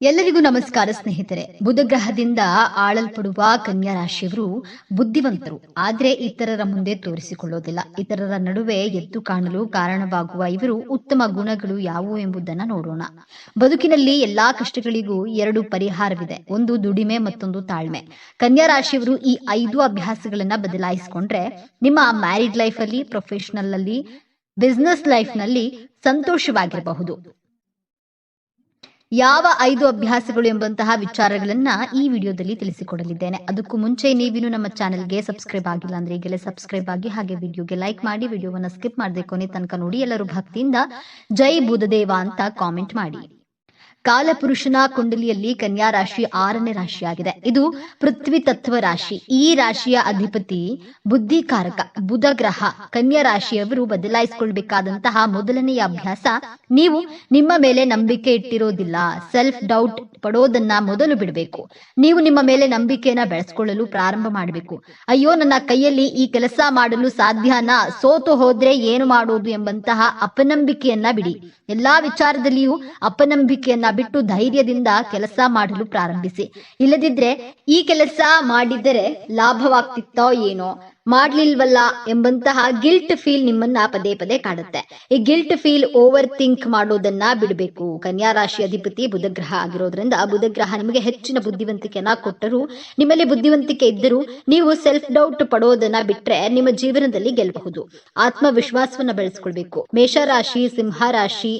ಎಲ್ಲರಿಗೂ ನಮಸ್ಕಾರ, ಸ್ನೇಹಿತರೆ. ಬುಧಗ್ರಹದಿಂದ ಆಳಲ್ಪಡುವ ಕನ್ಯಾ ರಾಶಿಯವರು ಬುದ್ಧಿವಂತರು. ಆದ್ರೆ ಇತರರ ಮುಂದೆ ತೋರಿಸಿಕೊಳ್ಳೋದಿಲ್ಲ. ಇತರರ ನಡುವೆ ಎದ್ದು ಕಾಣಲು ಕಾರಣವಾಗುವ ಇವರು ಉತ್ತಮ ಗುಣಗಳು ಯಾವುವು ಎಂಬುದನ್ನು ನೋಡೋಣ. ಬದುಕಿನಲ್ಲಿ ಎಲ್ಲಾ ಕಷ್ಟಗಳಿಗೂ ಎರಡು ಪರಿಹಾರವಿದೆ. ಒಂದು ದುಡಿಮೆ, ಮತ್ತೊಂದು ತಾಳ್ಮೆ. ಕನ್ಯಾ ರಾಶಿಯವರು ಈ ಐದು ಅಭ್ಯಾಸಗಳನ್ನ ಬದಲಾಯಿಸಿಕೊಂಡ್ರೆ ನಿಮ್ಮ ಮ್ಯಾರಿಡ್ ಲೈಫ್ ಅಲ್ಲಿ ಪ್ರೊಫೆಷನಲ್ ಅಲ್ಲಿ, ಬಿಸ್ನೆಸ್ ಲೈಫ್ನಲ್ಲಿ ಸಂತೋಷವಾಗಿರಬಹುದು. ಯಾವ ಐದು ಅಭ್ಯಾಸಗಳು ಎಂಬಂತಹ ವಿಚಾರಗಳನ್ನ ಈ ವಿಡಿಯೋದಲ್ಲಿ ತಿಳಿಸಿಕೊಡಲಿದ್ದೇನೆ. ಅದಕ್ಕೂ ಮುಂಚೆ ನೀವಿನ್ನು ನಮ್ಮ ಚಾನೆಲ್ಗೆ ಸಬ್ಸ್ಕ್ರೈಬ್ ಆಗಿಲ್ಲ ಅಂದ್ರೆ ಈಗಲೇ ಸಬ್ಸ್ಕ್ರೈಬ್ ಆಗಿ ಹಾಗೆ ವಿಡಿಯೋಗೆ ಲೈಕ್ ಮಾಡಿ, ವಿಡಿಯೋವನ್ನ ಸ್ಕಿಪ್ ಮಾಡದೆ ಕೊನೆ ತನಕ ನೋಡಿ ಎಲ್ಲರೂ ಭಕ್ತಿಯಿಂದ ಜೈ ಬುಧದೇವ ಅಂತ ಕಾಮೆಂಟ್ ಮಾಡಿ. ಕಾಲಪುರುಷನ ಕುಂಡಲಿಯಲ್ಲಿ ಕನ್ಯಾ ರಾಶಿ ಆರನೇ ರಾಶಿಯಾಗಿದೆ. ಇದು ಪೃಥ್ವಿ ತತ್ವ ರಾಶಿ. ಈ ರಾಶಿಯ ಅಧಿಪತಿ ಬುದ್ಧಿಕಾರಕ ಬುಧ ಗ್ರಹ ಕನ್ಯಾ ರಾಶಿಯವರು ಬದಲಾಯಿಸಿಕೊಳ್ಬೇಕಾದಂತಹ ಮೊದಲನೆಯ ಅಭ್ಯಾಸ, ನೀವು ನಿಮ್ಮ ಮೇಲೆ ನಂಬಿಕೆ ಇಟ್ಟಿರೋದಿಲ್ಲ. ಸೆಲ್ಫ್ ಡೌಟ್ ಪಡೋದನ್ನ ಮೊದಲು ಬಿಡಬೇಕು. ನೀವು ನಿಮ್ಮ ಮೇಲೆ ನಂಬಿಕೆಯನ್ನ ಬೆಳೆಸ್ಕೊಳ್ಳಲು ಪ್ರಾರಂಭ ಮಾಡಬೇಕು. ಅಯ್ಯೋ, ನನ್ನ ಕೈಯಲ್ಲಿ ಈ ಕೆಲಸ ಮಾಡಲು ಸಾಧ್ಯನಾ? ಸೋತು ಹೋದ್ರೆ ಏನು ಮಾಡೋದು ಎಂಬಂತಹ ಅಪನಂಬಿಕೆಯನ್ನ ಬಿಡಿ. ಎಲ್ಲಾ ವಿಚಾರದಲ್ಲಿಯೂ ಅಪನಂಬಿಕೆಯನ್ನ ಬಿಟ್ಟು ಧೈರ್ಯದಿಂದ ಕೆಲಸ ಮಾಡಲು ಪ್ರಾರಂಭಿಸಿ. ಇಲ್ಲದಿದ್ರೆ ಈ ಕೆಲಸ ಮಾಡಿದರೆ ಲಾಭವಾಗ್ತಿತ್ತೋ ಏನೋ. ಮಾಡ್ಲಿಲ್ವಲ್ಲ ಎಂಬಂತಹ ಗಿಲ್ಟ್ ಫೀಲ್ ನಿಮ್ಮನ್ನ ಪದೇ ಪದೇ ಕಾಡುತ್ತೆ. ಈ ಗಿಲ್ಟ್ ಫೀಲ್ ಓವರ್ ಥಿಂಕ್ ಮಾಡೋದನ್ನ ಬಿಡಬೇಕು. ಕನ್ಯಾ ರಾಶಿ ಅಧಿಪತಿ ಬುಧಗ್ರಹ ಆಗಿರೋದ್ರಿಂದ ಬುಧಗ್ರಹ ನಿಮಗೆ ಹೆಚ್ಚಿನ ಬುದ್ಧಿವಂತಿಕೆಯನ್ನ ಕೊಟ್ಟರು, ನಿಮ್ಮಲ್ಲಿ ಬುದ್ಧಿವಂತಿಕೆ ಇದ್ದರೂ ನೀವು ಸೆಲ್ಫ್ ಡೌಟ್ ಪಡೋದನ್ನ ಬಿಟ್ರೆ ನಿಮ್ಮ ಜೀವನದಲ್ಲಿ ಗೆಲ್ಲಬಹುದು ಆತ್ಮವಿಶ್ವಾಸವನ್ನ ಬೆಳೆಸ್ಕೊಳ್ಬೇಕು. ಮೇಷರಾಶಿ ಸಿಂಹ ರಾಶಿ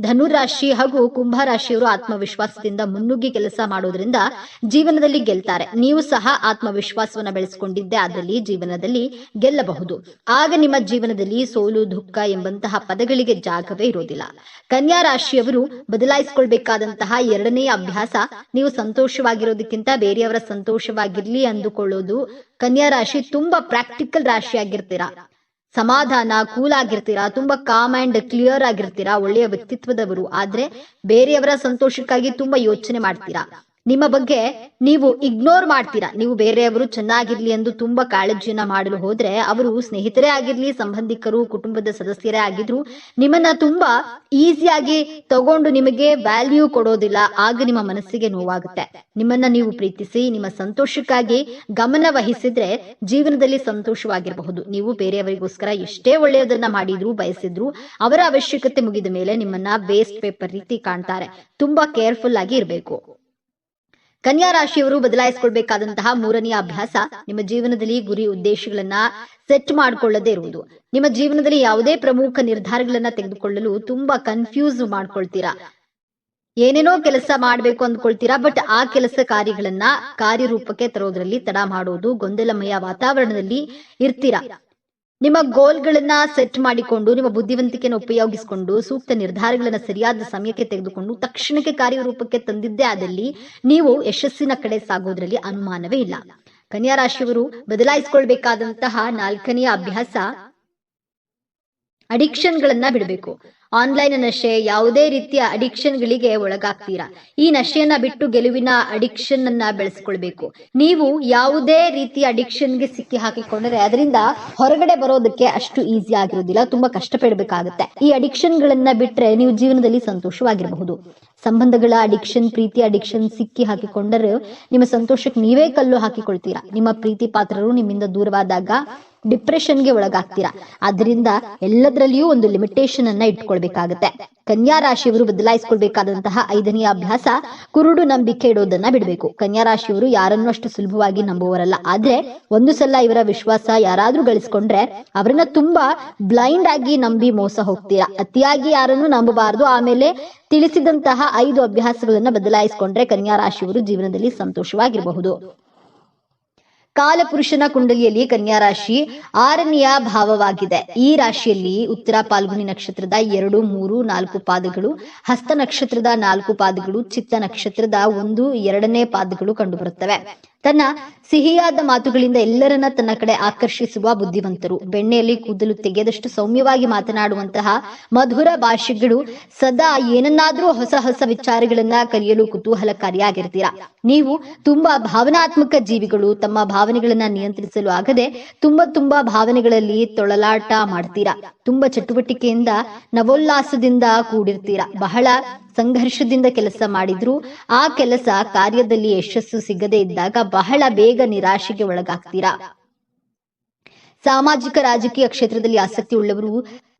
ಧನುರಾಶಿ ಹಾಗೂ ಕುಂಭ ರಾಶಿಯವರು ಆತ್ಮವಿಶ್ವಾಸದಿಂದ ಮುನ್ನುಗ್ಗಿ ಕೆಲಸ ಮಾಡೋದ್ರಿಂದ ಜೀವನದಲ್ಲಿ ಗೆಲ್ತಾರೆ. ನೀವು ಸಹ ಆತ್ಮವಿಶ್ವಾಸವನ್ನ ಬೆಳೆಸಿಕೊಂಡಿದ್ದೆ ಅದರಲ್ಲಿ ಜೀವನದಲ್ಲಿ ಗೆಲ್ಲಬಹುದು. ಆಗ ನಿಮ್ಮ ಜೀವನದಲ್ಲಿ ಸೋಲು, ದುಃಖ ಎಂಬಂತಹ ಪದಗಳಿಗೆ ಜಾಗವೇ ಇರೋದಿಲ್ಲ ಕನ್ಯಾ ರಾಶಿಯವರು ಬದಲಾಯಿಸಿಕೊಳ್ಬೇಕಾದಂತಹ ಎರಡನೇ ಅಭ್ಯಾಸ, ನೀವು ಸಂತೋಷವಾಗಿರೋದಕ್ಕಿಂತ ಬೇರೆಯವರ ಸಂತೋಷವಾಗಿರ್ಲಿ ಅಂದುಕೊಳ್ಳೋದು ಕನ್ಯಾ ರಾಶಿ ತುಂಬಾ ಪ್ರಾಕ್ಟಿಕಲ್ ರಾಶಿ ಆಗಿರ್ತೀರಾ ಸಮಾಧಾನ ಕೂಲ್ ಆಗಿರ್ತೀರಾ, ತುಂಬಾ ಕಾಮ್ ಅಂಡ್ ಕ್ಲಿಯರ್ ಆಗಿರ್ತೀರಾ ಒಳ್ಳೆಯ ವ್ಯಕ್ತಿತ್ವದವರು. ಆದ್ರೆ ಬೇರೆಯವರ ಸಂತೋಷಕ್ಕಾಗಿ ತುಂಬಾ ಯೋಚನೆ ಮಾಡ್ತೀರಾ? ನಿಮ್ಮ ಬಗ್ಗೆ ನೀವು ಇಗ್ನೋರ್ ಮಾಡ್ತೀರಾ? ನೀವು ಬೇರೆಯವರು ಚೆನ್ನಾಗಿರ್ಲಿ ಎಂದು ತುಂಬಾ ಕಾಳಜಿಯನ್ನ ಮಾಡಲು ಹೋದ್ರೆ ಅವರು ಸ್ನೇಹಿತರೇ ಆಗಿರ್ಲಿ, ಸಂಬಂಧಿಕರು, ಕುಟುಂಬದ ಸದಸ್ಯರೇ ಆಗಿದ್ರು, ನಿಮ್ಮನ್ನ ತುಂಬಾ ಈಸಿಯಾಗಿ ತಗೊಂಡು ನಿಮಗೆ ವ್ಯಾಲ್ಯೂ ಕೊಡೋದಿಲ್ಲ. ಆಗ ನಿಮ್ಮ ಮನಸ್ಸಿಗೆ ನೋವಾಗುತ್ತೆ. ನಿಮ್ಮನ್ನ ನೀವು ಪ್ರೀತಿಸಿ, ನಿಮ್ಮ ಸಂತೋಷಕ್ಕಾಗಿ ಗಮನ ವಹಿಸಿದ್ರೆ ಜೀವನದಲ್ಲಿ ಸಂತೋಷವಾಗಿರಬಹುದು. ನೀವು ಬೇರೆಯವರಿಗೋಸ್ಕರ ಎಷ್ಟೇ ಒಳ್ಳೆಯದನ್ನ ಮಾಡಿದ್ರು ಬಯಸಿದ್ರು ಅವರ ಅವಶ್ಯಕತೆ ಮುಗಿದ ಮೇಲೆ ನಿಮ್ಮನ್ನ ವೇಸ್ಟ್ ಪೇಪರ್ ರೀತಿ ಕಾಣ್ತಾರೆ. ತುಂಬಾ ಕೇರ್ಫುಲ್ ಆಗಿ ಇರಬೇಕು. ಕನ್ಯಾ ರಾಶಿಯವರು ಬದಲಾಯಿಸಿಕೊಳ್ಬೇಕಾದಂತಹ ಮೂರನೆಯ ಅಭ್ಯಾಸ ನಿಮ್ಮ ಜೀವನದಲ್ಲಿ ಗುರಿ ಉದ್ದೇಶಗಳನ್ನ ಸೆಟ್ ಮಾಡಿಕೊಳ್ಳದೇ ಇರುವುದು. ನಿಮ್ಮ ಜೀವನದಲ್ಲಿ ಯಾವುದೇ ಪ್ರಮುಖ ನಿರ್ಧಾರಗಳನ್ನ ತೆಗೆದುಕೊಳ್ಳಲು ತುಂಬಾ ಕನ್ಫ್ಯೂಸ್ ಮಾಡ್ಕೊಳ್ತೀರಾ. ಏನೇನೋ ಕೆಲಸ ಮಾಡಬೇಕು ಅಂದ್ಕೊಳ್ತೀರಾ ಬಟ್ ಆ ಕೆಲಸ ಕಾರ್ಯಗಳನ್ನ ಕಾರ್ಯರೂಪಕ್ಕೆ ತರೋದ್ರಲ್ಲಿ ತಡ ಮಾಡೋದು, ಗೊಂದಲಮಯ ವಾತಾವರಣದಲ್ಲಿ ಇರ್ತೀರಾ. ನಿಮ್ಮ ಗೋಲ್ಗಳನ್ನ ಸೆಟ್ ಮಾಡಿಕೊಂಡು, ನಿಮ್ಮ ಬುದ್ಧಿವಂತಿಕೆಯನ್ನು ಉಪಯೋಗಿಸಿಕೊಂಡು, ಸೂಕ್ತ ನಿರ್ಧಾರಗಳನ್ನ ಸರಿಯಾದ ಸಮಯಕ್ಕೆ ತೆಗೆದುಕೊಂಡು, ತಕ್ಷಣಕ್ಕೆ ಕಾರ್ಯರೂಪಕ್ಕೆ ತಂದಿದ್ದೇ ಆದಲ್ಲಿ ನೀವು ಯಶಸ್ಸಿನ ಕಡೆ ಸಾಗೋದ್ರಲ್ಲಿ ಅನುಮಾನವೇ ಇಲ್ಲ. ಕನ್ಯಾ ರಾಶಿಯವರು ಬದಲಾಯಿಸಿಕೊಳ್ಬೇಕಾದಂತಹ ನಾಲ್ಕನೆಯ ಅಭ್ಯಾಸ ಅಡಿಕ್ಷನ್ ಗಳನ್ನ ಬಿಡಬೇಕು. ಆನ್ಲೈನ್ ನಶೆ ಯಾವುದೇ ರೀತಿಯ ಅಡಿಕ್ಷನ್ ಗಳಿಗೆ ಒಳಗಾಗ್ತೀರಾ? ಈ ನಶೆಯನ್ನ ಬಿಟ್ಟು ಗೆಲುವಿನ ಅಡಿಕ್ಷನ್ ಅನ್ನ ಬೆಳೆಸ್ಕೊಳ್ಬೇಕು. ನೀವು ಯಾವುದೇ ರೀತಿಯ ಅಡಿಕ್ಷನ್ಗೆ ಸಿಕ್ಕಿ ಹಾಕಿಕೊಂಡ್ರೆ ಅದರಿಂದ ಹೊರಗಡೆ ಬರೋದಕ್ಕೆ ಅಷ್ಟು ಈಸಿ ಆಗಿರೋದಿಲ್ಲ ತುಂಬಾ ಕಷ್ಟಪಡಬೇಕಾಗುತ್ತೆ. ಈ ಅಡಿಕ್ಷನ್ ಗಳನ್ನ ಬಿಟ್ರೆ ನೀವು ಜೀವನದಲ್ಲಿ ಸಂತೋಷವಾಗಿರಬಹುದು. ಸಂಬಂಧಗಳ ಅಡಿಕ್ಷನ್, ಪ್ರೀತಿ ಅಡಿಕ್ಷನ್ ಸಿಕ್ಕಿ ಹಾಕಿಕೊಂಡರೆ ನಿಮ್ಮ ಸಂತೋಷಕ್ಕೆ ನೀವೇ ಕಲ್ಲು ಹಾಕಿಕೊಳ್ತೀರಾ? ನಿಮ್ಮ ಪ್ರೀತಿ ಪಾತ್ರರು ನಿಮ್ಮಿಂದ ದೂರವಾದಾಗ ಡಿಪ್ರೆಷನ್ಗೆ ಒಳಗಾಗ್ತೀರಾ? ಅದರಿಂದ ಎಲ್ಲದರಲ್ಲಿಯೂ ಒಂದು ಲಿಮಿಟೇಷನ್ ಅನ್ನ ಇಟ್ಕೊಳ್ಬೇಕಾಗತ್ತೆ. ಕನ್ಯಾ ರಾಶಿಯವರು ಬದಲಾಯಿಸಿಕೊಳ್ಬೇಕಾದಂತಹ ಐದನೆಯ ಅಭ್ಯಾಸ ಕುರುಡು ನಂಬಿಕೆ ಇಡೋದನ್ನ ಬಿಡಬೇಕು. ಕನ್ಯಾ ರಾಶಿಯವರು ಯಾರನ್ನು ಅಷ್ಟು ಸುಲಭವಾಗಿ ನಂಬುವರಲ್ಲ ಆದ್ರೆ ಒಂದು ಸಲ ಇವರ ವಿಶ್ವಾಸ ಯಾರಾದ್ರೂ ಗಳಿಸ್ಕೊಂಡ್ರೆ ಅವರನ್ನ ತುಂಬಾ ಬ್ಲೈಂಡ್ ಆಗಿ ನಂಬಿ ಮೋಸ ಹೋಗ್ತೀರಾ? ಅತಿಯಾಗಿ ಯಾರನ್ನು ನಂಬಬಾರದು. ಆಮೇಲೆ ತಿಳಿಸಿದಂತಹ ಐದು ಅಭ್ಯಾಸಗಳನ್ನ ಬದಲಾಯಿಸಿಕೊಂಡ್ರೆ ಕನ್ಯಾ ರಾಶಿಯವರು ಜೀವನದಲ್ಲಿ ಸಂತೋಷವಾಗಿರಬಹುದು. ಕಾಲಪುರುಷನ ಕುಂಡಲಿಯಲ್ಲಿ ಕನ್ಯಾ ರಾಶಿ ಆರನೆಯ ಭಾವವಾಗಿದೆ. ಈ ರಾಶಿಯಲ್ಲಿ ಉತ್ತರ ಪಾಲ್ಗುನಿ ನಕ್ಷತ್ರದ ಎರಡು, ಮೂರು, ನಾಲ್ಕು ಪಾದಗಳು, ಹಸ್ತ ನಕ್ಷತ್ರದ ನಾಲ್ಕು ಪಾದಗಳು, ಚಿತ್ತ ನಕ್ಷತ್ರದ ಒಂದು, ಎರಡನೇ ಪಾದಗಳು ಕಂಡುಬರುತ್ತವೆ. ತನ್ನ ಸಿಹಿಯಾದ ಮಾತುಗಳಿಂದ ಎಲ್ಲರನ್ನ ತನ್ನ ಕಡೆ ಆಕರ್ಷಿಸುವ ಬುದ್ಧಿವಂತರು. ಬೆಣ್ಣೆಯಲ್ಲಿ ಕೂದಲು ತೆಗೆದಷ್ಟು ಸೌಮ್ಯವಾಗಿ ಮಾತನಾಡುವಂತಹ ಮಧುರ ಭಾಷೆಗಳು ಸದಾ ಏನನ್ನಾದ್ರೂ ಹೊಸ ಹೊಸ ವಿಚಾರಗಳನ್ನ ಕಲಿಯಲು ಕುತೂಹಲಕಾರಿಯಾಗಿರ್ತೀರಾ? ನೀವು ತುಂಬಾ ಭಾವನಾತ್ಮಕ ಜೀವಿಗಳು, ತಮ್ಮ ಭಾವನೆಗಳನ್ನ ನಿಯಂತ್ರಿಸಲು ಆಗದೆ ತುಂಬಾ ತುಂಬಾ ಭಾವನೆಗಳಲ್ಲಿ ತೊಳಲಾಟ ಮಾಡ್ತೀರಾ? ತುಂಬಾ ಚಟುವಟಿಕೆಯಿಂದ, ನವೋಲ್ಲಾಸದಿಂದ ಕೂಡಿರ್ತೀರಾ? ಬಹಳ ಸಂಘರ್ಷದಿಂದ ಕೆಲಸ ಮಾಡಿದ್ರು ಆ ಕೆಲಸ ಕಾರ್ಯದಲ್ಲಿ ಯಶಸ್ಸು ಸಿಗದೇ ಇದ್ದಾಗ ಬಹಳ ಬೇಗ ನಿರಾಶೆಗೆ ಒಳಗಾಗ್ತೀರಾ? ಸಾಮಾಜಿಕ ರಾಜಕೀಯ ಕ್ಷೇತ್ರದಲ್ಲಿ ಆಸಕ್ತಿ ಉಳ್ಳವರು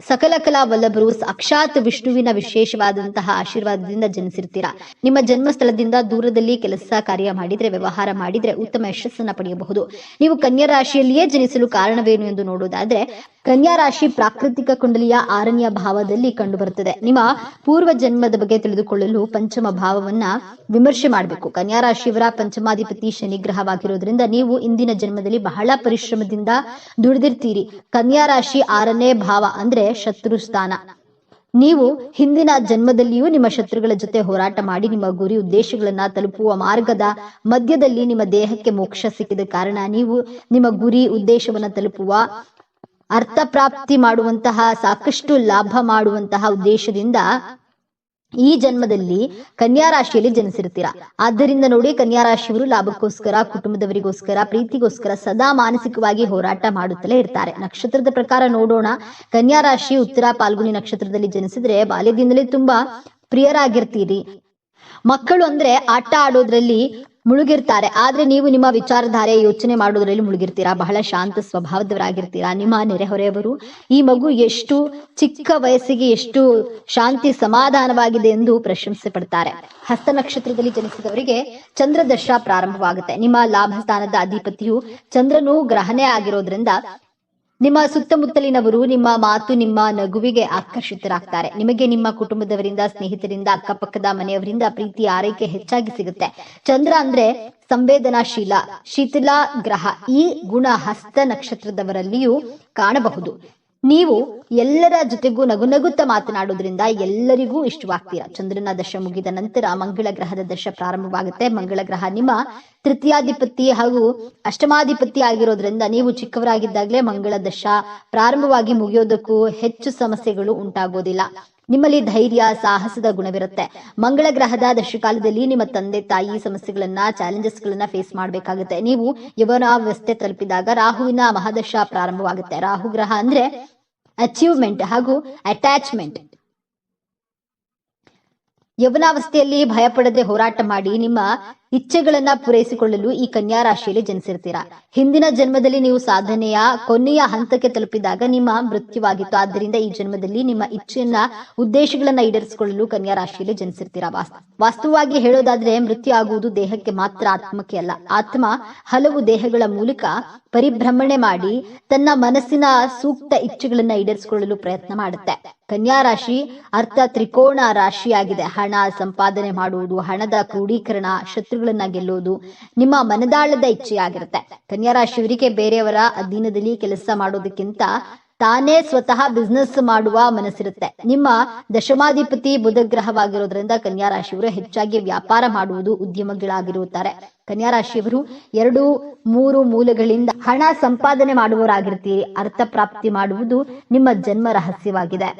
ಸಕಲ ಕಲಾ ವಲ್ಲಭರು ಸಾಕ್ಷಾತ್ ವಿಷ್ಣುವಿನ ವಿಶೇಷವಾದಂತಹ ಆಶೀರ್ವಾದದಿಂದ ಜನಿಸಿರ್ತೀರಾ? ನಿಮ್ಮ ಜನ್ಮ ಸ್ಥಳದಿಂದ ದೂರದಲ್ಲಿ ಕೆಲಸ ಕಾರ್ಯ ಮಾಡಿದ್ರೆ, ವ್ಯವಹಾರ ಮಾಡಿದ್ರೆ ಉತ್ತಮ ಯಶಸ್ಸನ್ನ ಪಡೆಯಬಹುದು. ನೀವು ಕನ್ಯಾ ರಾಶಿಯಲ್ಲಿಯೇ ಜನಿಸಲು ಕಾರಣವೇನು ಎಂದು ನೋಡುವುದಾದ್ರೆ ಕನ್ಯಾ ರಾಶಿ ಪ್ರಾಕೃತಿಕ ಕುಂಡಲಿಯ ಆರನೆಯ ಭಾವದಲ್ಲಿ ಕಂಡುಬರುತ್ತದೆ. ನಿಮ್ಮ ಪೂರ್ವ ಜನ್ಮದ ಬಗ್ಗೆ ತಿಳಿದುಕೊಳ್ಳಲು ಪಂಚಮ ಭಾವವನ್ನ ವಿಮರ್ಶೆ ಮಾಡಬೇಕು. ಕನ್ಯಾ ರಾಶಿಯವರ ಪಂಚಮಾಧಿಪತಿ ಶನಿ ಗ್ರಹವಾಗಿರೋದ್ರಿಂದ ನೀವು ಇಂದಿನ ಜನ್ಮದಲ್ಲಿ ಬಹಳ ಪರಿಶ್ರಮದಿಂದ ದುಡಿದಿರ್ತೀರಿ. ಕನ್ಯಾ ರಾಶಿ ಆರನೇ ಭಾವ ಅಂದ್ರೆ ಶತ್ರು ಸ್ಥಾನ ನೀವು ಹಿಂದಿನ ಜನ್ಮದಲ್ಲಿಯೂ ನಿಮ್ಮ ಶತ್ರುಗಳ ಜೊತೆ ಹೋರಾಟ ಮಾಡಿ ನಿಮ್ಮ ಗುರಿ ಉದ್ದೇಶಗಳನ್ನ ತಲುಪುವ ಮಾರ್ಗದ ಮಧ್ಯದಲ್ಲಿ ನಿಮ್ಮ ದೇಹಕ್ಕೆ ಮೋಕ್ಷ ಸಿಕ್ಕಿದ ಕಾರಣ ನೀವು ನಿಮ್ಮ ಗುರಿ ಉದ್ದೇಶವನ್ನ ತಲುಪುವ ಅರ್ಥ ಪ್ರಾಪ್ತಿ ಮಾಡುವಂತಹ ಸಾಕಷ್ಟು ಲಾಭ ಮಾಡುವಂತಹ ಉದ್ದೇಶದಿಂದ ಈ ಜನ್ಮದಲ್ಲಿ ಕನ್ಯಾ ರಾಶಿಯಲ್ಲಿ ಜನಿಸಿರ್ತೀರಾ ಆದ್ದರಿಂದ ನೋಡಿ, ಕನ್ಯಾ ರಾಶಿಯವರು ಲಾಭಕ್ಕೋಸ್ಕರ, ಕುಟುಂಬದವರಿಗೋಸ್ಕರ, ಪ್ರೀತಿಗೋಸ್ಕರ ಸದಾ ಮಾನಸಿಕವಾಗಿ ಹೋರಾಟ ಮಾಡುತ್ತಲೇ ಇರ್ತಾರೆ. ನಕ್ಷತ್ರದ ಪ್ರಕಾರ ನೋಡೋಣ. ಕನ್ಯಾ ರಾಶಿ ಉತ್ತರ ಪಾಲ್ಗುಣಿ ನಕ್ಷತ್ರದಲ್ಲಿ ಜನಿಸಿದ್ರೆ ಬಾಲ್ಯದಿಂದಲೇ ತುಂಬಾ ಪ್ರಿಯರಾಗಿರ್ತೀರಿ. ಮಕ್ಕಳು ಅಂದ್ರೆ ಆಟ ಆಡೋದ್ರಲ್ಲಿ ಮುಳುಗಿರ್ತಾರೆ. ಆದ್ರೆ ನೀವು ನಿಮ್ಮ ವಿಚಾರಧಾರೆ ಯೋಚನೆ ಮಾಡೋದ್ರಲ್ಲಿ ಮುಳುಗಿರ್ತೀರಾ? ಬಹಳ ಶಾಂತ ಸ್ವಭಾವದವರಾಗಿರ್ತೀರಾ? ನಿಮ್ಮ ನೆರೆಹೊರೆಯವರು? ಈ ಮಗು ಎಷ್ಟು ಚಿಕ್ಕ ವಯಸ್ಸಿಗೆ ಎಷ್ಟು ಶಾಂತಿ ಸಮಾಧಾನವಾಗಿದೆ ಎಂದು ಪ್ರಶಂಸೆ ಪಡ್ತಾರೆ. ಹಸ್ತ ನಕ್ಷತ್ರದಲ್ಲಿ ಜನಿಸಿದವರಿಗೆ ಚಂದ್ರ ದಶ ಪ್ರಾರಂಭವಾಗುತ್ತೆ. ನಿಮ್ಮ ಲಾಭ ಸ್ಥಾನದ ಅಧಿಪತಿಯು ಚಂದ್ರನು ಗ್ರಹಣೆ ಆಗಿರೋದ್ರಿಂದ ನಿಮ್ಮ ಸುತ್ತಮುತ್ತಲಿನವರು ನಿಮ್ಮ ಮಾತು ನಿಮ್ಮ ನಗುವಿಗೆ ಆಕರ್ಷಿತರಾಗ್ತಾರೆ. ನಿಮಗೆ ನಿಮ್ಮ ಕುಟುಂಬದವರಿಂದ, ಸ್ನೇಹಿತರಿಂದ, ಅಕ್ಕಪಕ್ಕದ ಮನೆಯವರಿಂದ ಪ್ರೀತಿ, ಆರೈಕೆ ಹೆಚ್ಚಾಗಿ ಸಿಗುತ್ತೆ. ಚಂದ್ರ ಅಂದ್ರೆ ಸಂವೇದನಾಶೀಲ ಶಿಥಿಲ ಗ್ರಹ ಈ ಗುಣ ಹಸ್ತ ನಕ್ಷತ್ರದವರಲ್ಲಿಯೂ ಕಾಣಬಹುದು. ನೀವು ಎಲ್ಲರ ಜೊತೆಗೂ ನಗು ನಗುತ್ತಾ ಮಾತನಾಡೋದ್ರಿಂದ ಎಲ್ಲರಿಗೂ ಇಷ್ಟವಾಗ್ತೀರಾ. ಚಂದ್ರನ ದಶ ಮುಗಿದ ನಂತರ ಮಂಗಳ ಗ್ರಹದ ದಶ ಪ್ರಾರಂಭವಾಗುತ್ತೆ. ಮಂಗಳ ಗ್ರಹ ನಿಮ್ಮ ತೃತೀಯಾಧಿಪತಿ ಹಾಗೂ ಅಷ್ಟಮಾಧಿಪತಿ ಆಗಿರೋದ್ರಿಂದ ನೀವು ಚಿಕ್ಕವರಾಗಿದ್ದಾಗಲೇ ಮಂಗಳ ದಶ ಪ್ರಾರಂಭವಾಗಿ ಮುಗಿಯೋದಕ್ಕೂ ಹೆಚ್ಚು ಸಮಸ್ಯೆಗಳು ಉಂಟಾಗೋದಿಲ್ಲ. ನಿಮ್ಮಲ್ಲಿ ಧೈರ್ಯ, ಸಾಹಸದ ಗುಣವಿರುತ್ತೆ. ಮಂಗಳ ಗ್ರಹದ ದಶಕಾಲದಲ್ಲಿ ನಿಮ್ಮ ತಂದೆ, ತಾಯಿ ಸಮಸ್ಯೆಗಳನ್ನ ಚಾಲೆಂಜಸ್ ಗಳನ್ನ ಫೇಸ್ ಮಾಡಬೇಕಾಗುತ್ತೆ. ನೀವು ಯವನಾವಸ್ಥೆ ತಲುಪಿದಾಗ ರಾಹುವಿನ ಮಹಾದಶ ಪ್ರಾರಂಭವಾಗುತ್ತೆ. ರಾಹು ಗ್ರಹ ಅಂದ್ರೆ ಅಚೀವ್ಮೆಂಟ್ ಹಾಗೂ ಅಟ್ಯಾಚ್ಮೆಂಟ್ ಯವನಾವಸ್ಥೆಯಲ್ಲಿ ಭಯಪಡದೆ ಹೋರಾಟ ಮಾಡಿ ನಿಮ್ಮ ಇಚ್ಛೆಗಳನ್ನ ಪೂರೈಸಿಕೊಳ್ಳಲು ಈ ಕನ್ಯಾ ರಾಶಿಯಲ್ಲಿ ಜನಿಸಿರ್ತೀರಾ? ಹಿಂದಿನ ಜನ್ಮದಲ್ಲಿ ನೀವು ಸಾಧನೆಯ ಕೊನೆಯ ಹಂತಕ್ಕೆ ತಲುಪಿದಾಗ ನಿಮ್ಮ ಮೃತ್ಯುವಾಗಿತ್ತು. ಆದ್ದರಿಂದ ಈ ಜನ್ಮದಲ್ಲಿ ನಿಮ್ಮ ಇಚ್ಛೆಯನ್ನ, ಉದ್ದೇಶಗಳನ್ನ ಈಡೇರಿಸಿಕೊಳ್ಳಲು ಕನ್ಯಾ ರಾಶಿಯಲ್ಲಿ ಜನಿಸಿರ್ತೀರಾ? ವಾಸ್- ವಾಸ್ತವವಾಗಿ ಹೇಳೋದಾದ್ರೆ ಮೃತ್ಯು ಆಗುವುದು ದೇಹಕ್ಕೆ ಮಾತ್ರ ಆತ್ಮಕ್ಕೆ ಅಲ್ಲ. ಆತ್ಮ ಹಲವು ದೇಹಗಳ ಮೂಲಕ ಪರಿಭ್ರಮಣೆ ಮಾಡಿ ತನ್ನ ಮನಸ್ಸಿನ ಸೂಕ್ತ ಇಚ್ಛೆಗಳನ್ನ ಈಡೇರಿಸಿಕೊಳ್ಳಲು ಪ್ರಯತ್ನ ಮಾಡುತ್ತೆ. ಕನ್ಯಾ ರಾಶಿ ಅರ್ಥ ತ್ರಿಕೋಣ ರಾಶಿಯಾಗಿದೆ. ಹಣ, ಸಂಪಾದನೆ ಮಾಡುವುದು, ಹಣದ ಕ್ರೋಢೀಕರಣ ಶತ್ರುಗಳನ್ನ ಗೆಲ್ಲುವುದು ನಿಮ್ಮ ಮನದಾಳದ ಇಚ್ಛೆಯಾಗಿರುತ್ತೆ. ಕನ್ಯಾ ರಾಶಿಯವರಿಗೆ ಬೇರೆಯವರ ಅಧೀನದಲ್ಲಿ ಕೆಲಸ ಮಾಡೋದಕ್ಕಿಂತ ತಾನೇ ಸ್ವತಃ ಬಿಸ್ನೆಸ್ ಮಾಡುವ ಮನಸ್ಸಿರುತ್ತೆ. ನಿಮ್ಮ ದಶಮಾಧಿಪತಿ ಬುಧ ಗ್ರಹವಾಗಿರೋದ್ರಿಂದ ಕನ್ಯಾ ರಾಶಿಯವರು ಹೆಚ್ಚಾಗಿ ವ್ಯಾಪಾರ ಮಾಡುವುದು ಉದ್ಯಮಗಳಾಗಿರುತ್ತಾರೆ. ಕನ್ಯಾ ರಾಶಿಯವರು ಎರಡು, ಮೂರು ಮೂಲಗಳಿಂದ ಹಣ ಸಂಪಾದನೆ ಮಾಡುವವರಾಗಿರ್ತೀರಿ. ಅರ್ಥ ಪ್ರಾಪ್ತಿ ಮಾಡುವುದು ನಿಮ್ಮ ಜನ್ಮ ರಹಸ್ಯವಾಗಿದೆ.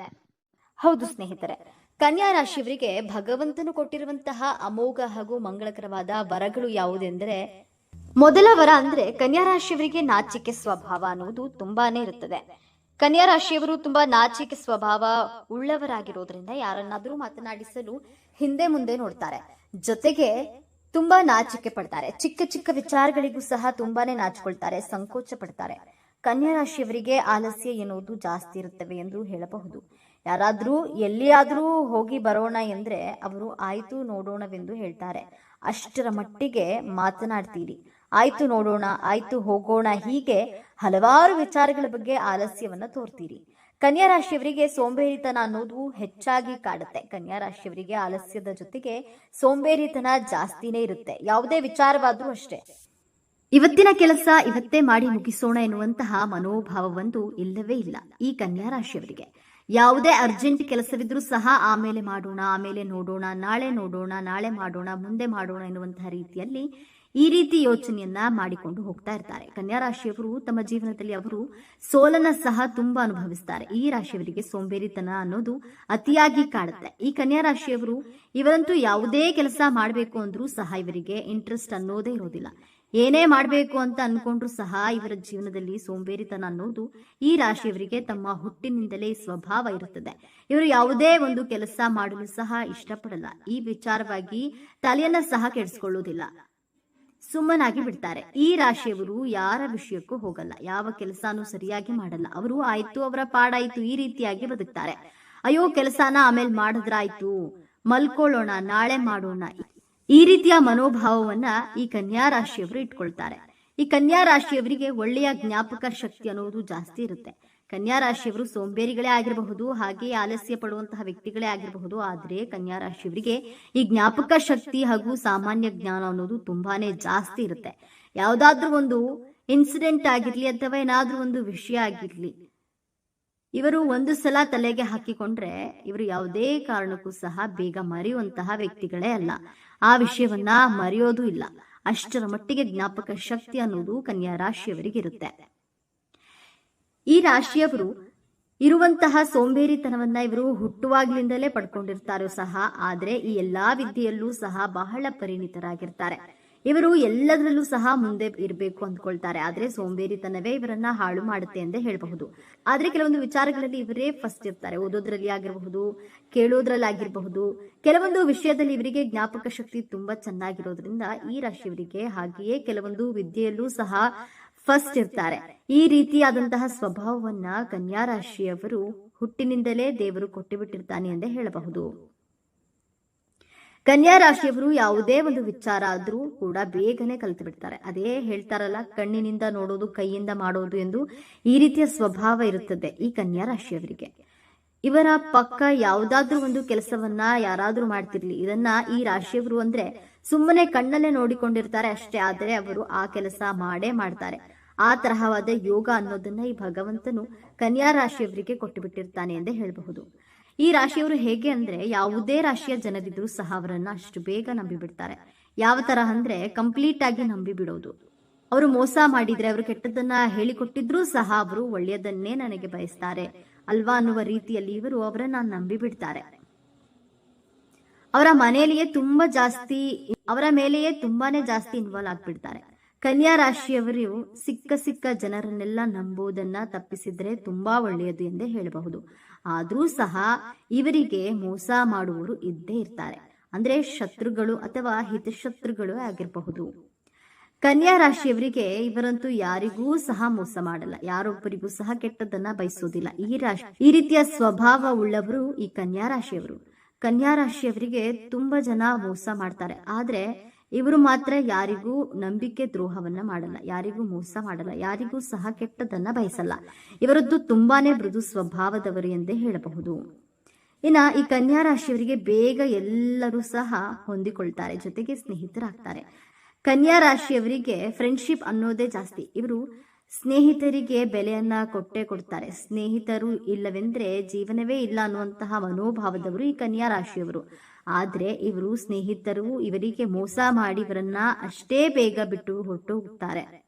ಹೌದು ಸ್ನೇಹಿತರೆ. ಕನ್ಯಾ ರಾಶಿಯವರಿಗೆ ಭಗವಂತನು ಕೊಟ್ಟಿರುವಂತಹ ಅಮೋಘ ಹಾಗೂ ಮಂಗಳಕರವಾದ ವರಗಳು ಯಾವುದೆಂದರೆ, ಮೊದಲ ವರ ಅಂದ್ರೆ ಕನ್ಯಾ ರಾಶಿಯವರಿಗೆ ನಾಚಿಕೆ ಸ್ವಭಾವ ಅನ್ನುವುದು ತುಂಬಾನೇ ಇರುತ್ತದೆ. ಕನ್ಯಾ ರಾಶಿಯವರು ತುಂಬಾ ನಾಚಿಕೆ ಸ್ವಭಾವ ಉಳ್ಳವರಾಗಿರೋದ್ರಿಂದ ಯಾರನ್ನಾದ್ರೂ ಮಾತನಾಡಿಸಲು ಹಿಂದೆ ಮುಂದೆ ನೋಡ್ತಾರೆ. ಜೊತೆಗೆ ತುಂಬಾ ನಾಚಿಕೆ ಪಡ್ತಾರೆ. ಚಿಕ್ಕ ಚಿಕ್ಕ ವಿಚಾರಗಳಿಗೂ ಸಹ ತುಂಬಾನೇ ನಾಚಿಕೊಳ್ತಾರೆ, ಸಂಕೋಚ ಪಡ್ತಾರೆ. ಕನ್ಯಾ ರಾಶಿಯವರಿಗೆ ಆಲಸ್ಯ ಎನ್ನುವುದು ಜಾಸ್ತಿ ಇರುತ್ತವೆ ಎಂದು ಹೇಳಬಹುದು. ಯಾರಾದ್ರೂ ಎಲ್ಲಿಯಾದ್ರೂ ಹೋಗಿ ಬರೋಣ ಎಂದ್ರೆ ಅವರು ಆಯ್ತು ನೋಡೋಣವೆಂದು ಹೇಳ್ತಾರೆ. ಅಷ್ಟರ ಮಟ್ಟಿಗೆ ಮಾತನಾಡ್ತೀರಿ. ಆಯ್ತು ನೋಡೋಣ, ಆಯ್ತು ಹೋಗೋಣ ಹೀಗೆ ಹಲವಾರು ವಿಚಾರಗಳ ಬಗ್ಗೆ ಆಲಸ್ಯವನ್ನ ತೋರ್ತೀರಿ. ಕನ್ಯಾ ರಾಶಿಯವರಿಗೆ ಸೋಂಬೇರಿತನ ಅನ್ನೋದು ಹೆಚ್ಚಾಗಿ ಕಾಡುತ್ತೆ. ಕನ್ಯಾ ರಾಶಿಯವರಿಗೆ ಆಲಸ್ಯದ ಜೊತೆಗೆ ಸೋಂಬೇರಿತನ ಜಾಸ್ತಿನೇ ಇರುತ್ತೆ. ಯಾವುದೇ ವಿಚಾರವಾದ್ರೂ ಅಷ್ಟೇ. ಇವತ್ತಿನ ಕೆಲಸ ಇವತ್ತೇ ಮಾಡಿ ಮುಗಿಸೋಣ ಎನ್ನುವಂತಹ ಮನೋಭಾವವೊಂದು ಇಲ್ಲವೇ ಇಲ್ಲ ಈ ಕನ್ಯಾ ರಾಶಿಯವರಿಗೆ ಯಾವುದೇ ಅರ್ಜೆಂಟ್ ಕೆಲಸವಿದ್ರೂ ಸಹ ಆಮೇಲೆ ಮಾಡೋಣ, ಆಮೇಲೆ ನೋಡೋಣ, ನಾಳೆ ನೋಡೋಣ, ನಾಳೆ ಮಾಡೋಣ, ಮುಂದೆ ಮಾಡೋಣ ಎನ್ನುವಂತಹ ರೀತಿಯಲ್ಲಿ ಈ ರೀತಿ ಯೋಚನೆಯನ್ನ ಮಾಡಿಕೊಂಡು ಹೋಗ್ತಾ ಇರ್ತಾರೆ. ಕನ್ಯಾ ರಾಶಿಯವರು ತಮ್ಮ ಜೀವನದಲ್ಲಿ ಅವರು ಸೋಲನ ಸಹ ತುಂಬಾ ಅನುಭವಿಸ್ತಾರೆ. ಈ ರಾಶಿಯವರಿಗೆ ಸೋಂಬೇರಿತನ ಅನ್ನೋದು ಅತಿಯಾಗಿ ಕಾಡುತ್ತೆ ಈ ಕನ್ಯಾ ರಾಶಿಯವರು ಇವರಂತೂ ಯಾವುದೇ ಕೆಲಸ ಮಾಡಬೇಕು ಅಂದ್ರೂ ಸಹ ಇವರಿಗೆ ಇಂಟ್ರೆಸ್ಟ್ ಅನ್ನೋದೇ ಇರೋದಿಲ್ಲ. ಏನೇ ಮಾಡಬೇಕು ಅಂತ ಅನ್ಕೊಂಡ್ರು ಸಹ ಇವರ ಜೀವನದಲ್ಲಿ ಸೋಂಬೇರಿತನ ಅನ್ನೋದು ಈ ರಾಶಿಯವರಿಗೆ ತಮ್ಮ ಹುಟ್ಟಿನಿಂದಲೇ ಸ್ವಭಾವ ಇರುತ್ತದೆ. ಇವರು ಯಾವುದೇ ಒಂದು ಕೆಲಸ ಮಾಡಲು ಸಹ ಇಷ್ಟಪಡಲ್ಲ. ಈ ವಿಚಾರವಾಗಿ ತಲೆಯನ್ನ ಸಹ ಕೆಡಿಸ್ಕೊಳ್ಳೋದಿಲ್ಲ. ಸುಮ್ಮನಾಗಿ ಬಿಡ್ತಾರೆ. ಈ ರಾಶಿಯವರು ಯಾರ ವಿಷಯಕ್ಕೂ ಹೋಗಲ್ಲ. ಯಾವ ಕೆಲಸನೂ ಸರಿಯಾಗಿ ಮಾಡಲ್ಲ. ಅವರು ಆಯ್ತು, ಅವರ ಪಾಡಾಯ್ತು, ಈ ರೀತಿಯಾಗಿ ಬದುಕ್ತಾರೆ. ಅಯ್ಯೋ, ಕೆಲಸನ ಆಮೇಲೆ ಮಾಡಿದ್ರಾಯ್ತು. ಮಲ್ಕೊಳ್ಳೋಣ, ನಾಳೆ ಮಾಡೋಣ. ಈ ರೀತಿಯ ಮನೋಭಾವವನ್ನ ಈ ಕನ್ಯಾ ರಾಶಿಯವರು ಇಟ್ಕೊಳ್ತಾರೆ. ಈ ಕನ್ಯಾ ರಾಶಿಯವರಿಗೆ ಒಳ್ಳೆಯ ಜ್ಞಾಪಕ ಶಕ್ತಿ ಅನ್ನೋದು ಜಾಸ್ತಿ ಇರುತ್ತೆ. ಕನ್ಯಾ ರಾಶಿಯವರು ಸೋಂಬೇರಿಗಳೇ ಆಗಿರಬಹುದು, ಹಾಗೆ ಆಲಸ್ಯ ಪಡುವಂತಹ ವ್ಯಕ್ತಿಗಳೇ ಆಗಿರಬಹುದು, ಆದ್ರೆ ಕನ್ಯಾ ರಾಶಿಯವರಿಗೆ ಈ ಜ್ಞಾಪಕ ಶಕ್ತಿ ಹಾಗೂ ಸಾಮಾನ್ಯ ಜ್ಞಾನ ಅನ್ನೋದು ತುಂಬಾನೇ ಜಾಸ್ತಿ ಇರುತ್ತೆ. ಯಾವ್ದಾದ್ರೂ ಒಂದು ಇನ್ಸಿಡೆಂಟ್ ಆಗಿರ್ಲಿ ಅಥವಾ ಏನಾದ್ರೂ ಒಂದು ವಿಷಯ ಆಗಿರ್ಲಿ, ಇವರು ಒಂದು ಸಲ ತಲೆಗೆ ಹಾಕಿಕೊಂಡ್ರೆ ಇವರು ಯಾವುದೇ ಕಾರಣಕ್ಕೂ ಸಹ ಬೇಗ ಮರೆಯುವಂತಹ ವ್ಯಕ್ತಿಗಳೇ ಅಲ್ಲ. ಆ ವಿಷಯವನ್ನ ಮರೆಯೋದು ಇಲ್ಲ. ಅಷ್ಟರ ಮಟ್ಟಿಗೆ ಜ್ಞಾಪಕ ಶಕ್ತಿ ಅನ್ನೋದು ಕನ್ಯಾ ರಾಶಿಯವರಿಗೆ ಇರುತ್ತೆ. ಈ ರಾಶಿಯವರು ಇರುವಂತಹ ಸೋಂಬೇರಿತನವನ್ನ ಇವರು ಹುಟ್ಟುವಾಗ್ಲಿಂದಲೇ ಪಡ್ಕೊಂಡಿರ್ತಾರೋ ಸಹ, ಆದ್ರೆ ಈ ಎಲ್ಲಾ ವಿದ್ಯೆಯಲ್ಲೂ ಸಹ ಬಹಳ ಪರಿಣಿತರಾಗಿರ್ತಾರೆ. ಇವರು ಎಲ್ಲದರಲ್ಲೂ ಸಹ ಮುಂದೆ ಇರಬೇಕು ಅಂದ್ಕೊಳ್ತಾರೆ. ಆದ್ರೆ ಸೋಂಬೇರಿತನವೇ ಇವರನ್ನ ಹಾಳು ಮಾಡುತ್ತೆ ಅಂತ ಹೇಳಬಹುದು. ಆದ್ರೆ ಕೆಲವೊಂದು ವಿಚಾರಗಳಲ್ಲಿ ಇವರೇ ಫಸ್ಟ್ ಇರ್ತಾರೆ. ಓದೋದ್ರಲ್ಲಿ ಆಗಿರಬಹುದು, ಕೇಳೋದ್ರಲ್ಲಿ ಆಗಿರಬಹುದು. ಕೆಲವೊಂದು ವಿಷಯದಲ್ಲಿ ಇವರಿಗೆ ಜ್ಞಾಪಕ ಶಕ್ತಿ ತುಂಬಾ ಚೆನ್ನಾಗಿರೋದ್ರಿಂದ ಈ ರಾಶಿಯವರಿಗೆ ಹಾಗೆಯೇ ಕೆಲವೊಂದು ವಿದ್ಯೆಯಲ್ಲೂ ಸಹ ಫಸ್ಟ್ ಇರ್ತಾರೆ. ಈ ರೀತಿಯಾದಂತಹ ಸ್ವಭಾವವನ್ನ ಕನ್ಯಾ ರಾಶಿಯವರು ಹುಟ್ಟಿನಿಂದಲೇ ದೇವರು ಕೊಟ್ಟು ಬಿಟ್ಟಿರ್ತಾನೆ ಎಂದೇ ಹೇಳಬಹುದು. ಕನ್ಯಾ ರಾಶಿಯವರು ಯಾವುದೇ ಒಂದು ವಿಚಾರ ಆದ್ರೂ ಕೂಡ ಬೇಗನೆ ಕಲಿತು ಬಿಡ್ತಾರೆ ಅದೇ ಹೇಳ್ತಾರಲ್ಲ, ಕಣ್ಣಿನಿಂದ ನೋಡೋದು, ಕೈಯಿಂದ ಮಾಡೋದು ಎಂದು ಈ ರೀತಿಯ ಸ್ವಭಾವ ಇರುತ್ತದೆ ಈ ಕನ್ಯಾ ರಾಶಿಯವರಿಗೆ. ಇವರ ಪಕ್ಕ ಯಾವುದಾದ್ರೂ ಒಂದು ಕೆಲಸವನ್ನ ಯಾರಾದ್ರೂ ಮಾಡ್ತಿರ್ಲಿ. ಇದನ್ನ ಈ ರಾಶಿಯವರು ಅಂದ್ರೆ ಸುಮ್ಮನೆ ಕಣ್ಣಲ್ಲೇ ನೋಡಿಕೊಂಡಿರ್ತಾರೆ ಅಷ್ಟೇ, ಆದರೆ ಅವರು ಆ ಕೆಲಸ ಮಾಡೇ ಮಾಡ್ತಾರೆ. ಆ ತರಹವಾದ ಯೋಗ ಅನ್ನೋದನ್ನ ಈ ಭಗವಂತನು ಕನ್ಯಾ ರಾಶಿಯವರಿಗೆ ಕೊಟ್ಟು ಬಿಟ್ಟಿರ್ತಾನೆ ಎಂದೇ ಹೇಳಬಹುದು. ಈ ರಾಶಿಯವರು ಹೇಗೆ ಅಂದ್ರೆ ಯಾವುದೇ ರಾಶಿಯ ಜನರಿದ್ರು ಸಹ ಅವರನ್ನ ಅಷ್ಟು ಬೇಗ ನಂಬಿ ಬಿಡ್ತಾರೆ ಯಾವ ತರ ಅಂದ್ರೆ ಕಂಪ್ಲೀಟ್ ಆಗಿ ನಂಬಿ ಬಿಡೋದು ಅವರು ಮೋಸ ಮಾಡಿದ್ರೆ ಅವರು ಕೆಟ್ಟದನ್ನ ಹೇಳಿಕೊಟ್ಟಿದ್ರೂ ಸಹ ಅವರು ಒಳ್ಳೆಯದನ್ನೇ ನನಗೆ ಬಯಸ್ತಾರೆ. ಅಲ್ವಾ ಅನ್ನುವ ರೀತಿಯಲ್ಲಿ ಇವರು ಅವರನ್ನ ನಂಬಿ ಬಿಡ್ತಾರೆ ಅವರ ಮನೆಯಲ್ಲಿಯೇ ತುಂಬಾ ಜಾಸ್ತಿ, ಅವರ ಮೇಲೆಯೇ ತುಂಬಾನೇ ಜಾಸ್ತಿ ಇನ್ವಾಲ್ವ್ ಆಗ್ಬಿಡ್ತಾರೆ. ಕನ್ಯಾ ರಾಶಿಯವರು ಸಿಕ್ಕ ಸಿಕ್ಕ ಜನರನ್ನೆಲ್ಲ ನಂಬುವುದನ್ನ ತಪ್ಪಿಸಿದ್ರೆ ತುಂಬಾ ಒಳ್ಳೆಯದು ಎಂದೇ ಹೇಳಬಹುದು. ಆದ್ರೂ ಸಹ ಇವರಿಗೆ ಮೋಸ ಮಾಡುವವರು ಇದ್ದೇ ಇರ್ತಾರೆ. ಅಂದ್ರೆ ಶತ್ರುಗಳು ಅಥವಾ ಹಿತಶತ್ರುಗಳು ಆಗಿರಬಹುದು. ಕನ್ಯಾ ರಾಶಿಯವರಿಗೆ ಇವರಂತೂ ಯಾರಿಗೂ ಸಹ ಮೋಸ ಮಾಡಲ್ಲ. ಯಾರೊಬ್ಬರಿಗೂ ಸಹ ಕೆಟ್ಟದನ್ನ ಬಯಸೋದಿಲ್ಲ. ಈ ರಾಶಿ, ಈ ರೀತಿಯ ಸ್ವಭಾವ ಉಳ್ಳವರು ಈ ಕನ್ಯಾ ರಾಶಿಯವರು. ಕನ್ಯಾ ರಾಶಿಯವರಿಗೆ ತುಂಬಾ ಜನ ಮೋಸ ಮಾಡ್ತಾರೆ. ಆದ್ರೆ ಇವರು ಮಾತ್ರ ಯಾರಿಗೂ ನಂಬಿಕೆ ದ್ರೋಹವನ್ನ ಮಾಡಲ್ಲ, ಯಾರಿಗೂ ಮೋಸ ಮಾಡಲ್ಲ, ಯಾರಿಗೂ ಸಹ ಕೆಟ್ಟದನ್ನ ಬಯಸಲ್ಲ. ಇವರದ್ದು ತುಂಬಾನೇ ಮೃದು ಸ್ವಭಾವದವರು ಎಂದೇ ಹೇಳಬಹುದು. ಇನ್ನ ಈ ಕನ್ಯಾ ರಾಶಿಯವರಿಗೆ ಬೇಗ ಎಲ್ಲರೂ ಸಹ ಹೊಂದಿಕೊಳ್ತಾರೆ, ಜೊತೆಗೆ ಸ್ನೇಹಿತರಾಗ್ತಾರೆ. ಕನ್ಯಾ ರಾಶಿಯವರಿಗೆ ಫ್ರೆಂಡ್ಶಿಪ್ ಅನ್ನೋದೇ ಜಾಸ್ತಿ. ಇವರು ಸ್ನೇಹಿತರಿಗೆ ಬೆಲೆಯನ್ನ ಕೊಟ್ಟೇ ಕೊಡ್ತಾರೆ. ಸ್ನೇಹಿತರು ಇಲ್ಲವೆಂದ್ರೆ ಜೀವನವೇ ಇಲ್ಲ ಅನ್ನುವಂತಹ ಮನೋಭಾವದವರು ಈ ಕನ್ಯಾ ರಾಶಿಯವರು. ಆದ್ರೆ ಇವರು ಸ್ನೇಹಿತರು ಇವರಿಗೆ ಮೋಸ ಮಾಡಿ ಇವರನ್ನ ಅಷ್ಟೇ ಬೇಗ ಬಿಟ್ಟು ಹೊರಟು ಹೋಗ್ತಾರೆ.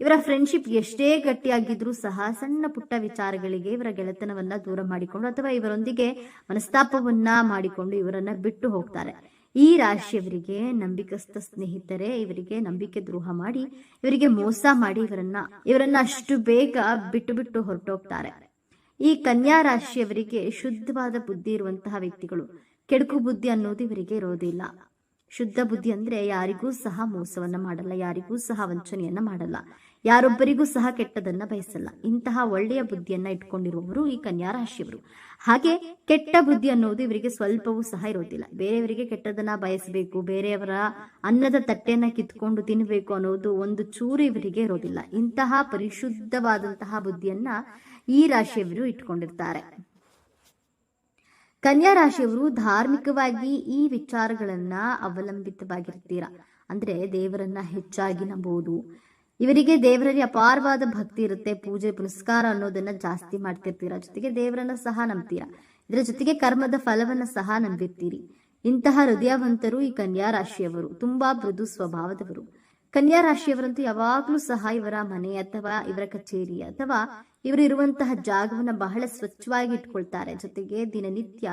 ಇವರ ಫ್ರೆಂಡ್ಶಿಪ್ ಎಷ್ಟೇ ಗಟ್ಟಿಯಾಗಿದ್ರೂ ಸಹ ಸಣ್ಣ ಪುಟ್ಟ ವಿಚಾರಗಳಿಗೆ ಇವರ ಗೆಳೆತನವನ್ನ ದೂರ ಮಾಡಿಕೊಂಡು ಅಥವಾ ಇವರೊಂದಿಗೆ ಮನಸ್ತಾಪವನ್ನ ಮಾಡಿಕೊಂಡು ಇವರನ್ನ ಬಿಟ್ಟು ಹೋಗ್ತಾರೆ. ಈ ರಾಶಿಯವರಿಗೆ ನಂಬಿಕಸ್ಥ ಸ್ನೇಹಿತರೇ, ಇವರಿಗೆ ನಂಬಿಕೆ ದ್ರೋಹ ಮಾಡಿ, ಇವರಿಗೆ ಮೋಸ ಮಾಡಿ ಇವರನ್ನ ಇವರನ್ನ ಅಷ್ಟು ಬೇಗ ಬಿಟ್ಟು ಬಿಟ್ಟು ಹೊರಟೋಗ್ತಾರೆ. ಈ ಕನ್ಯಾ ರಾಶಿಯವರಿಗೆ ಶುದ್ಧವಾದ ಬುದ್ಧಿ ಇರುವಂತಹ ವ್ಯಕ್ತಿಗಳು. ಕೆಡುಕು ಬುದ್ಧಿ ಅನ್ನೋದು ಇವರಿಗೆ ಇರೋದಿಲ್ಲ. ಶುದ್ಧ ಬುದ್ಧಿ ಅಂದ್ರೆ ಯಾರಿಗೂ ಸಹ ಮೋಸವನ್ನ ಮಾಡಲ್ಲ, ಯಾರಿಗೂ ಸಹ ವಂಚನೆಯನ್ನ ಮಾಡಲ್ಲ, ಯಾರೊಬ್ಬರಿಗೂ ಸಹ ಕೆಟ್ಟದನ್ನ ಬಯಸಲ್ಲ. ಇಂತಹ ಒಳ್ಳೆಯ ಬುದ್ಧಿಯನ್ನ ಇಟ್ಕೊಂಡಿರುವವರು ಈ ಕನ್ಯಾ ರಾಶಿಯವರು ಹಾಗೆ ಕೆಟ್ಟ ಬುದ್ಧಿ ಅನ್ನೋದು ಇವರಿಗೆ ಸ್ವಲ್ಪವೂ ಸಹ ಇರೋದಿಲ್ಲ. ಬೇರೆಯವರಿಗೆ ಕೆಟ್ಟದನ್ನ ಬಯಸಬೇಕು, ಬೇರೆಯವರ ಅನ್ನದ ತಟ್ಟೆಯನ್ನ ಕಿತ್ಕೊಂಡು ತಿನ್ನಬೇಕು ಅನ್ನೋದು ಒಂದು ಚೂರು ಇವರಿಗೆ ಇರೋದಿಲ್ಲ. ಇಂತಹ ಪರಿಶುದ್ಧವಾದಂತಹ ಬುದ್ಧಿಯನ್ನ ಈ ರಾಶಿಯವರು ಇಟ್ಕೊಂಡಿರ್ತಾರೆ. ಕನ್ಯಾ ರಾಶಿಯವರು ಧಾರ್ಮಿಕವಾಗಿ ಈ ವಿಚಾರಗಳನ್ನ ಅವಲಂಬಿತವಾಗಿರ್ತೀರಾ? ಅಂದ್ರೆ ದೇವರನ್ನ ಹೆಚ್ಚಾಗಿ ನಂಬುವುದು. ಇವರಿಗೆ ದೇವರಲ್ಲಿ ಅಪಾರವಾದ ಭಕ್ತಿ ಇರುತ್ತೆ, ಪೂಜೆ, ಪುನಸ್ಕಾರ ಅನ್ನೋದನ್ನ ಜಾಸ್ತಿ ಮಾಡ್ತಿರ್ತೀರಾ? ಜೊತೆಗೆ ದೇವರನ್ನ ಸಹ ನಂಬ್ತೀರಾ? ಇದರ ಜೊತೆಗೆ ಕರ್ಮದ ಫಲವನ್ನ ಸಹ ನಂಬಿರ್ತೀರಿ. ಇಂತಹ ಹೃದಯವಂತರು ಈ ಕನ್ಯಾ ರಾಶಿಯವರು ತುಂಬಾ ಮೃದು ಸ್ವಭಾವದವರು. ಕನ್ಯಾ ರಾಶಿಯವರಂತೂ ಯಾವಾಗ್ಲೂ ಸಹ ಇವರ ಮನೆ ಅಥವಾ ಇವರ ಕಚೇರಿ ಅಥವಾ ಇವರು ಇರುವಂತಹ ಜಾಗವನ್ನು ಬಹಳ ಸ್ವಚ್ಛವಾಗಿ ಇಟ್ಕೊಳ್ತಾರೆ. ಜೊತೆಗೆ ದಿನನಿತ್ಯ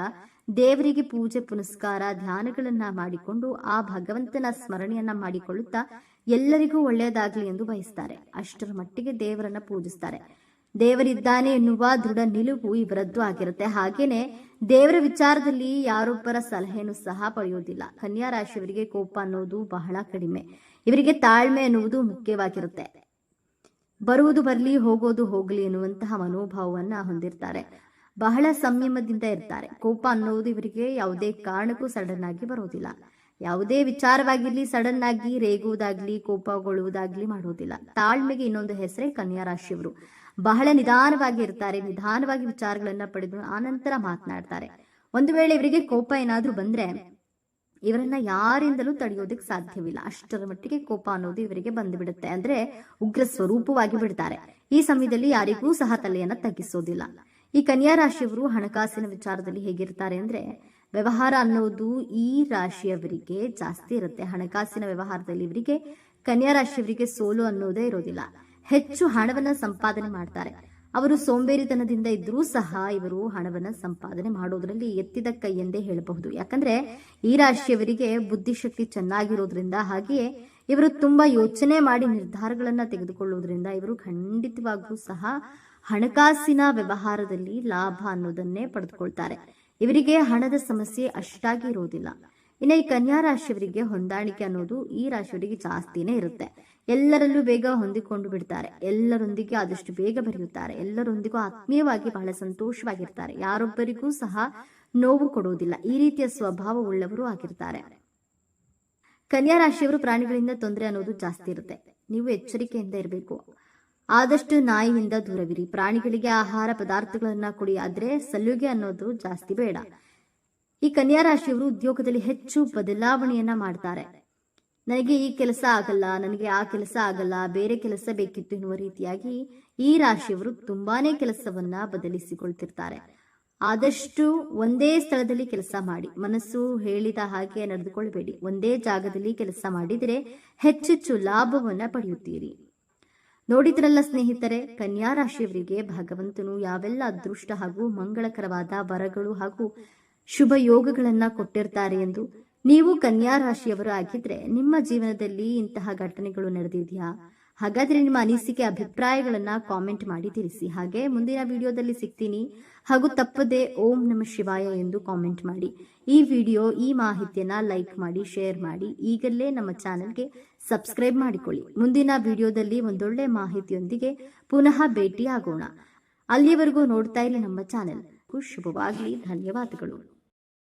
ದೇವರಿಗೆ ಪೂಜೆ, ಪುನಸ್ಕಾರ, ಧ್ಯಾನಗಳನ್ನ ಮಾಡಿಕೊಂಡು ಆ ಭಗವಂತನ ಸ್ಮರಣೆಯನ್ನ ಮಾಡಿಕೊಳ್ಳುತ್ತಾ ಎಲ್ಲರಿಗೂ ಒಳ್ಳೆಯದಾಗಲಿ ಎಂದು ಬಯಸ್ತಾರೆ. ಅಷ್ಟರ ಮಟ್ಟಿಗೆ ದೇವರನ್ನ ಪೂಜಿಸ್ತಾರೆ. ದೇವರಿದ್ದಾನೆ ಎನ್ನುವ ದೃಢ ನಿಲುವು ಇವರದ್ದು ಆಗಿರುತ್ತೆ. ಹಾಗೇನೆ ದೇವರ ವಿಚಾರದಲ್ಲಿ ಯಾರೊಬ್ಬರ ಸಲಹೆಯನ್ನು ಸಹ ಪಡೆಯುವುದಿಲ್ಲ ಕನ್ಯಾ ರಾಶಿಯವರಿಗೆ ಕೋಪ ಅನ್ನೋದು ಬಹಳ ಕಡಿಮೆ. ಇವರಿಗೆ ತಾಳ್ಮೆ ಅನ್ನುವುದು ಮುಖ್ಯವಾಗಿರುತ್ತೆ. ಬರುವುದು ಬರಲಿ, ಹೋಗೋದು ಹೋಗಲಿ ಎನ್ನುವಂತಹ ಮನೋಭಾವವನ್ನ ಹೊಂದಿರ್ತಾರೆ. ಬಹಳ ಸಂಯಮದಿಂದ ಇರ್ತಾರೆ. ಕೋಪ ಅನ್ನೋದು ಇವರಿಗೆ ಯಾವುದೇ ಕಾರಣಕ್ಕೂ ಸಡನ್ ಆಗಿ ಬರೋದಿಲ್ಲ. ಯಾವುದೇ ವಿಚಾರವಾಗಿರ್ಲಿ ಸಡನ್ ಆಗಿ ರೇಗುವುದಾಗ್ಲಿ, ಕೋಪಗೊಳ್ಳುವುದಾಗ್ಲಿ ಮಾಡೋದಿಲ್ಲ. ತಾಳ್ಮೆಗೆ ಇನ್ನೊಂದು ಹೆಸರೇ ಕನ್ಯಾ ರಾಶಿಯವರು. ಬಹಳ ನಿಧಾನವಾಗಿ ಇರ್ತಾರೆ, ನಿಧಾನವಾಗಿ ವಿಚಾರಗಳನ್ನ ಪಡೆದು ಆನಂತರ ಮಾತನಾಡ್ತಾರೆ. ಒಂದು ವೇಳೆ ಇವರಿಗೆ ಕೋಪ ಏನಾದ್ರೂ ಬಂದ್ರೆ ಇವರನ್ನ ಯಾರಿಂದಲೂ ತಡೆಯೋದಕ್ಕೆ ಸಾಧ್ಯವಿಲ್ಲ. ಅಷ್ಟರ ಮಟ್ಟಿಗೆ ಕೋಪ ಅನ್ನೋದು ಇವರಿಗೆ ಬಂದ್ಬಿಡುತ್ತೆ. ಅಂದ್ರೆ ಉಗ್ರ ಸ್ವರೂಪವಾಗಿ ಬಿಡ್ತಾರೆ. ಈ ಸಮಯದಲ್ಲಿ ಯಾರಿಗೂ ಸಹ ತಲೆಯನ್ನ ತಗ್ಗಿಸೋದಿಲ್ಲ. ಈ ಕನ್ಯಾ ರಾಶಿಯವರು ಹಣಕಾಸಿನ ವಿಚಾರದಲ್ಲಿ ಹೇಗಿರ್ತಾರೆ ಅಂದ್ರೆ, ವ್ಯವಹಾರ ಅನ್ನೋದು ಈ ರಾಶಿಯವರಿಗೆ ಜಾಸ್ತಿ ಇರುತ್ತೆ. ಹಣಕಾಸಿನ ವ್ಯವಹಾರದಲ್ಲಿ ಇವರಿಗೆ, ಕನ್ಯಾ ರಾಶಿಯವರಿಗೆ ಸೋಲು ಅನ್ನೋದೇ ಇರೋದಿಲ್ಲ. ಹೆಚ್ಚು ಹಣವನ್ನ ಸಂಪಾದನೆ ಮಾಡ್ತಾರೆ. ಅವರು ಸೋಂಬೇರಿತನದಿಂದ ಇದ್ರೂ ಸಹ ಇವರು ಹಣವನ್ನ ಸಂಪಾದನೆ ಮಾಡೋದ್ರಲ್ಲಿ ಎತ್ತಿದ ಕೈ ಎಂದೇ ಹೇಳಬಹುದು. ಯಾಕಂದ್ರೆ ಈ ರಾಶಿಯವರಿಗೆ ಬುದ್ಧಿಶಕ್ತಿ ಚೆನ್ನಾಗಿರೋದ್ರಿಂದ ಹಾಗೆಯೇ ಇವರು ತುಂಬಾ ಯೋಚನೆ ಮಾಡಿ ನಿರ್ಧಾರಗಳನ್ನ ತೆಗೆದುಕೊಳ್ಳೋದ್ರಿಂದ ಇವರು ಖಂಡಿತವಾಗ್ಲೂ ಸಹ ಹಣಕಾಸಿನ ವ್ಯವಹಾರದಲ್ಲಿ ಲಾಭ ಅನ್ನೋದನ್ನೇ ಪಡೆದುಕೊಳ್ತಾರೆ. ಇವರಿಗೆ ಹಣದ ಸಮಸ್ಯೆ ಅಷ್ಟಾಗಿ ಇರೋದಿಲ್ಲ. ಇನ್ನು ಈ ಕನ್ಯಾ ರಾಶಿಯವರಿಗೆ ಹೊಂದಾಣಿಕೆ ಅನ್ನೋದು ಈ ರಾಶಿಯವರಿಗೆ ಜಾಸ್ತಿನೇ ಇರುತ್ತೆ. ಎಲ್ಲರಲ್ಲೂ ಬೇಗ ಹೊಂದಿಕೊಂಡು ಬಿಡ್ತಾರೆ. ಎಲ್ಲರೊಂದಿಗೆ ಆದಷ್ಟು ಬೇಗ ಬೆರೆಯುತ್ತಾರೆ. ಎಲ್ಲರೊಂದಿಗೂ ಆತ್ಮೀಯವಾಗಿ ಬಹಳ ಸಂತೋಷವಾಗಿರ್ತಾರೆ. ಯಾರೊಬ್ಬರಿಗೂ ಸಹ ನೋವು ಕೊಡುವುದಿಲ್ಲ. ಈ ರೀತಿಯ ಸ್ವಭಾವ ಉಳ್ಳವರು ಆಗಿರ್ತಾರೆ. ಕನ್ಯಾ ರಾಶಿಯವರು ಪ್ರಾಣಿಗಳಿಂದ ತೊಂದರೆ ಅನ್ನೋದು ಜಾಸ್ತಿ ಇರುತ್ತೆ. ನೀವು ಎಚ್ಚರಿಕೆಯಿಂದ ಇರಬೇಕು. ಆದಷ್ಟು ನಾಯಿಯಿಂದ ದೂರವಿರಿ. ಪ್ರಾಣಿಗಳಿಗೆ ಆಹಾರ ಪದಾರ್ಥಗಳನ್ನ ಕೊಡಿ. ಆದ್ರೆ ಸಲುಗೆ ಅನ್ನೋದು ಜಾಸ್ತಿ ಬೇಡ. ಈ ಕನ್ಯಾ ರಾಶಿಯವರು ಉದ್ಯೋಗದಲ್ಲಿ ಹೆಚ್ಚು ಬದಲಾವಣೆಯನ್ನ ಮಾಡ್ತಾರೆ. ನನಗೆ ಈ ಕೆಲಸ ಆಗಲ್ಲ, ನನಗೆ ಆ ಕೆಲಸ ಆಗಲ್ಲ, ಬೇರೆ ಕೆಲಸ ಬೇಕಿತ್ತು ಎನ್ನುವ ರೀತಿಯಾಗಿ ಈ ರಾಶಿಯವರು ತುಂಬಾನೇ ಕೆಲಸವನ್ನ ಬದಲಿಸಿಕೊಳ್ತಿರ್ತಾರೆ. ಆದಷ್ಟು ಒಂದೇ ಸ್ಥಳದಲ್ಲಿ ಕೆಲಸ ಮಾಡಿ, ಮನಸ್ಸು ಹೇಳಿದ ಹಾಗೆ ನಡೆದುಕೊಳ್ಬೇಡಿ. ಒಂದೇ ಜಾಗದಲ್ಲಿ ಕೆಲಸ ಮಾಡಿದರೆ ಹೆಚ್ಚೆಚ್ಚು ಲಾಭವನ್ನ ಪಡೆಯುತ್ತೀರಿ. ನೋಡಿದ್ರಲ್ಲ ಸ್ನೇಹಿತರೆ, ಕನ್ಯಾ ರಾಶಿಯವರಿಗೆ ಭಗವಂತನು ಯಾವೆಲ್ಲ ಅದೃಷ್ಟ ಹಾಗೂ ಮಂಗಳಕರವಾದ ವರಗಳು ಹಾಗೂ ಶುಭ ಯೋಗಗಳನ್ನ ಕೊಟ್ಟಿರ್ತಾರೆ ಎಂದು ನೀವು ಕನ್ಯಾ ರಾಶಿಯವರು ಆಗಿದ್ರೆ ನಿಮ್ಮ ಜೀವನದಲ್ಲಿ ಇಂತಹ ಘಟನೆಗಳು ನಡೆದಿದೆಯಾ? ಹಾಗಾದ್ರೆ ನಿಮ್ಮ ಅನಿಸಿಕೆ, ಅಭಿಪ್ರಾಯಗಳನ್ನ ಕಾಮೆಂಟ್ ಮಾಡಿ ತಿಳಿಸಿ. ಹಾಗೆ ಮುಂದಿನ ವಿಡಿಯೋದಲ್ಲಿ ಸಿಗ್ತೀನಿ. ಹಾಗೂ ತಪ್ಪದೆ ಓಂ ನಮ ಶಿವಾಯ ಎಂದು ಕಾಮೆಂಟ್ ಮಾಡಿ. ಈ ವಿಡಿಯೋ, ಈ ಮಾಹಿತಿಯನ್ನ ಲೈಕ್ ಮಾಡಿ ಶೇರ್ ಮಾಡಿ. ಈಗಲೇ ನಮ್ಮ ಚಾನೆಲ್ಗೆ ಸಬ್ಸ್ಕ್ರೈಬ್ ಮಾಡಿಕೊಳ್ಳಿ. ಮುಂದಿನ ವಿಡಿಯೋದಲ್ಲಿ ಒಂದೊಳ್ಳೆ ಮಾಹಿತಿಯೊಂದಿಗೆ ಪುನಃ ಭೇಟಿ ಆಗೋಣ ಅಲ್ಲಿಯವರೆಗೂ ನೋಡ್ತಾ ಇಲ್ಲ ನಮ್ಮ ಚಾನೆಲ್. ಶುಭವಾಗಲಿ. ಧನ್ಯವಾದಗಳು.